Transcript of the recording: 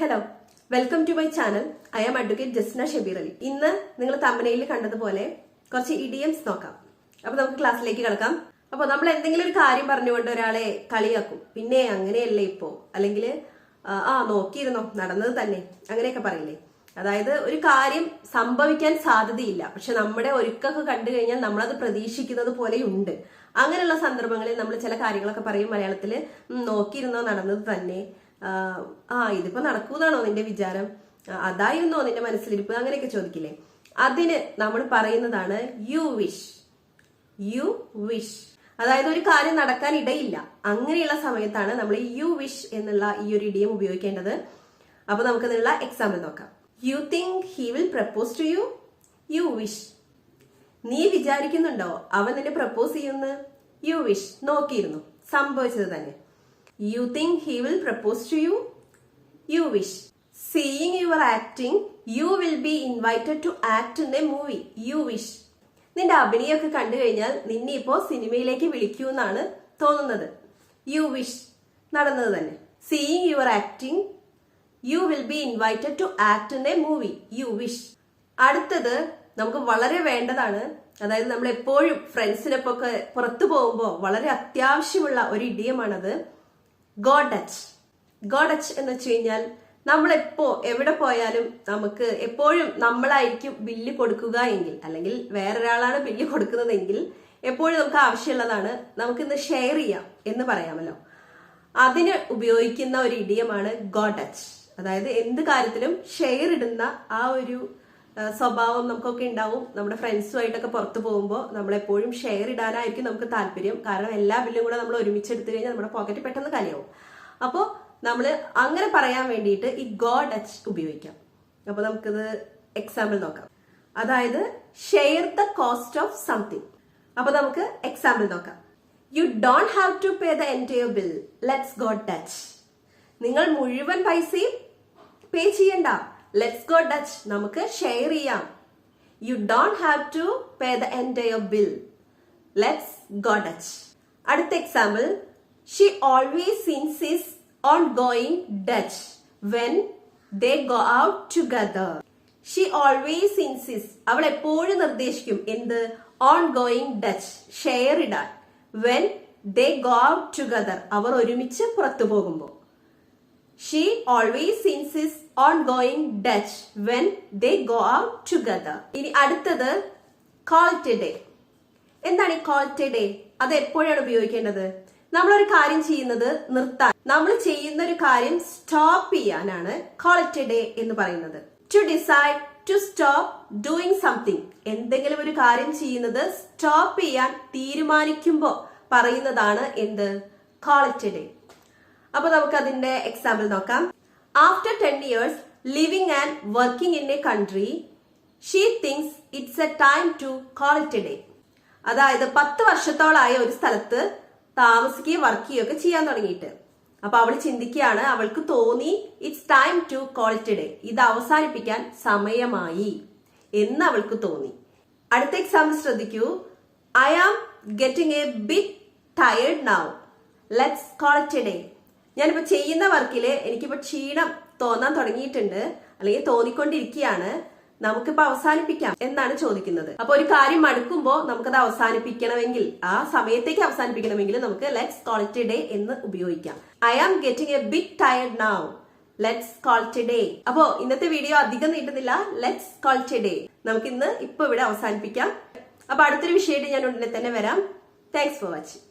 Hello welcome to my channel I am advocate Jasna Shabeer Ali ഇന്ന് നിങ്ങൾ തമ്പനയിൽ കണ്ടതുപോലെ കുറച്ച് ഇഡിയംസ് നോക്കാം. അപ്പൊ നമുക്ക് ക്ലാസ്സിലേക്ക് കിടക്കാം. അപ്പൊ നമ്മൾ എന്തെങ്കിലും ഒരു കാര്യം പറഞ്ഞുകൊണ്ട് ഒരാളെ കളിയാക്കും. പിന്നെ അങ്ങനെയല്ലേ ഇപ്പോ? അല്ലെങ്കിൽ ആ നോക്കിയിരുന്നോ? നടന്നത് തന്നെ. അങ്ങനെയൊക്കെ പറയില്ലേ? അതായത് ഒരു കാര്യം സംഭവിക്കാൻ സാധ്യതയില്ല. പക്ഷെ നമ്മുടെ ഒരുക്കൊക്കെ കണ്ടു കഴിഞ്ഞാൽ നമ്മളത് പ്രതീക്ഷിക്കുന്നത് പോലെയുണ്ട്. അങ്ങനെയുള്ള സന്ദർഭങ്ങളിൽ നമ്മൾ ചില കാര്യങ്ങളൊക്കെ പറയും മലയാളത്തിൽ നോക്കിയിരുന്നോ? നടന്നത് തന്നെ. ആ, ഇതിപ്പോ നടക്കൂന്നാണോ നിന്റെ വിചാരം? അതായിരുന്നോ നിന്റെ മനസ്സിലിരിപ്പ്? അങ്ങനെയൊക്കെ ചോദിക്കില്ലേ? അതിന് നമ്മൾ പറയുന്നതാണ് യു വിഷ് യു വിഷ് അതായത് ഒരു കാര്യം നടക്കാൻ ഇടയില്ല. അങ്ങനെയുള്ള സമയത്താണ് നമ്മൾ യു വിഷ് എന്നുള്ള ഈ ഒരു ഇടിയം ഉപയോഗിക്കേണ്ടത്. അപ്പൊ നമുക്ക് അതിനുള്ള എക്സാമ്പിൾ നോക്കാം. You think he will propose to you you wish നീ വിചാരിക്കുന്നുണ്ടോ അവൻ നിന്നെ പ്രപ്പോസ് ചെയ്യുന്ന? യു വിഷ് നോക്കിയിരുന്നു. സംഭവിച്ചത് തന്നെ. You think he will propose to you you wish seeing your acting you will be invited to act in a movie you wish നിന്റെ അഭിനയൊക്കെ കണ്ടു കഴിഞ്ഞാൽ നിന്നെ ഇപ്പോ സിനിമയിലേക്ക് വിളിക്കൂ എന്നാണ് തോന്നുന്നത്. യു വിഷ് നടന്നത് തന്നെ. Seeing your acting you will be invited to act in a movie you wish അടുത്തത് നമുക്ക് വളരെ വേണ്ടതാണ്. അതായത് നമ്മൾ എപ്പോഴും ഫ്രണ്ട്സിനൊക്കെ പുറത്തു പോകുമ്പോൾ വളരെ അത്യാവശ്യമുള്ള ഒരു ഇടിയമാണത്. ഗോഡച്ച്. ഗോഡച്ച് എന്ന് വെച്ച് കഴിഞ്ഞാൽ നമ്മൾ എപ്പോ എവിടെ പോയാലും നമുക്ക് എപ്പോഴും നമ്മളായിരിക്കും ബില്ല് കൊടുക്കുക എങ്കിൽ അല്ലെങ്കിൽ വേറൊരാളാണ് ബില്ല് കൊടുക്കുന്നതെങ്കിൽ എപ്പോഴും നമുക്ക് ആവശ്യമുള്ളതാണ് നമുക്ക് ഇന്ന് ഷെയർ ചെയ്യാം എന്ന് പറയാമല്ലോ. അതിന് ഉപയോഗിക്കുന്ന ഒരു ഇടിയമാണ് ഗോഡച്ച്. അതായത് എന്ത് കാര്യത്തിലും ഷെയർ ഇടുന്ന ആ ഒരു സ്വഭാവം നമുക്കൊക്കെ ഉണ്ടാവും. നമ്മുടെ ഫ്രണ്ട്സുമായിട്ടൊക്കെ പുറത്തു പോകുമ്പോൾ നമ്മളെപ്പോഴും ഷെയർ ഇടാനായിരിക്കും നമുക്ക് താല്പര്യം. കാരണം എല്ലാ ബില്ലും കൂടെ നമ്മൾ ഒരുമിച്ച് എടുത്തു കഴിഞ്ഞാൽ നമ്മുടെ പോക്കറ്റ് പെട്ടെന്ന് കലിയാവും അപ്പോൾ നമ്മൾ അങ്ങനെ പറയാൻ വേണ്ടിയിട്ട് ഈ ഗോഡ് ടച്ച് ഉപയോഗിക്കാം. അപ്പോൾ നമുക്കിത് എക്സാമ്പിൾ നോക്കാം. അതായത് share the cost of something അപ്പോൾ നമുക്ക് എക്സാമ്പിൾ നോക്കാം. You don't have to pay the entire bill let's go dutch നിങ്ങൾ മുഴുവൻ പൈസയും പേ ചെയ്യണ്ട. ലെറ്റ്സ് ഗോ ഡച്ച് നമുക്ക് ഷെയർ ചെയ്യാം. You don't have to pay the entire bill let's go dutch അടുത്ത example she always insists on going dutch when they go out together she always insists അവൾ എപ്പോഴും നിർദ്ദേശിക്കും എന്ത്? On going dutch share ഇടാൻ. When they go out together അവർ ഒരുമിച്ച് പുറത്തു പോകുമ്പോൾ. She always insists on going dutch when they go out together ഇനി അടുത്തത് ക്വാളിറ്റി ഡേ എന്താണ് ഈ ക്വാളിറ്റി ഡേ അത് എപ്പോഴാണ് ഉപയോഗിക്കേണ്ടത്? നമ്മളൊരു കാര്യം ചെയ്യുന്നത് നിർത്താൻ. നമ്മൾ ചെയ്യുന്ന ഒരു കാര്യം സ്റ്റോപ്പ് ചെയ്യാനാണ് ക്വാളിറ്റി ഡേ എന്ന് പറയുന്നത്. To decide to stop doing something എന്തെങ്കിലും ഒരു കാര്യം ചെയ്യുന്നത് സ്റ്റോപ്പ് ചെയ്യാൻ തീരുമാനിക്കുമ്പോൾ പറയുന്നതാണ് എന്ത്? ക്വാളിറ്റി ഡേ അപ്പൊ നമുക്ക് അതിന്റെ എക്സാമ്പിൾ നോക്കാം. After ten years living and working in a country she thinks it's a time to call it day അതായത് പത്ത് വർഷത്തോളായ ഒരു സ്ഥലത്ത് താമസിക്കുകയും വർക്ക് ചെയ്യുകയൊക്കെ ചെയ്യാൻ തുടങ്ങിയിട്ട്. അപ്പൊ അവൾ ചിന്തിക്കുകയാണ് അവൾക്ക് തോന്നി it's time to call it day ഇത് അവസാനിപ്പിക്കാൻ സമയമായി എന്ന് അവൾക്ക് തോന്നി. അടുത്ത എക്സാമ്പിൾ ശ്രദ്ധിക്കൂ. I am getting a big tired now let's call it day ഞാനിപ്പോ ചെയ്യുന്ന വർക്കിൽ എനിക്കിപ്പോൾ ക്ഷീണം തോന്നാൻ തുടങ്ങിയിട്ടുണ്ട്. അല്ലെങ്കിൽ തോന്നിക്കൊണ്ടിരിക്കുകയാണ്. നമുക്കിപ്പോൾ അവസാനിപ്പിക്കാം എന്നാണ് ചോദിക്കുന്നത്. അപ്പോൾ ഒരു കാര്യം മടുക്കുമ്പോൾ നമുക്കത് അവസാനിപ്പിക്കണമെങ്കിൽ ആ സമയത്തേക്ക് അവസാനിപ്പിക്കണമെങ്കിൽ നമുക്ക് ലെറ്റ്സ് കോൾ ഇറ്റ് ഡേ എന്ന് ഉപയോഗിക്കാം. I am getting a big tired now let's call it day അപ്പോ ഇന്നത്തെ വീഡിയോ അധികം നീട്ടുന്നില്ല ലെറ്റ്സ് കോൾ ഇറ്റ് ഡേ നമുക്ക് ഇന്ന് ഇപ്പൊ ഇവിടെ അവസാനിപ്പിക്കാം. അപ്പൊ അടുത്തൊരു വിഷയമായിട്ട് ഞാൻ ഉടനെ തന്നെ വരാം. Thanks for watching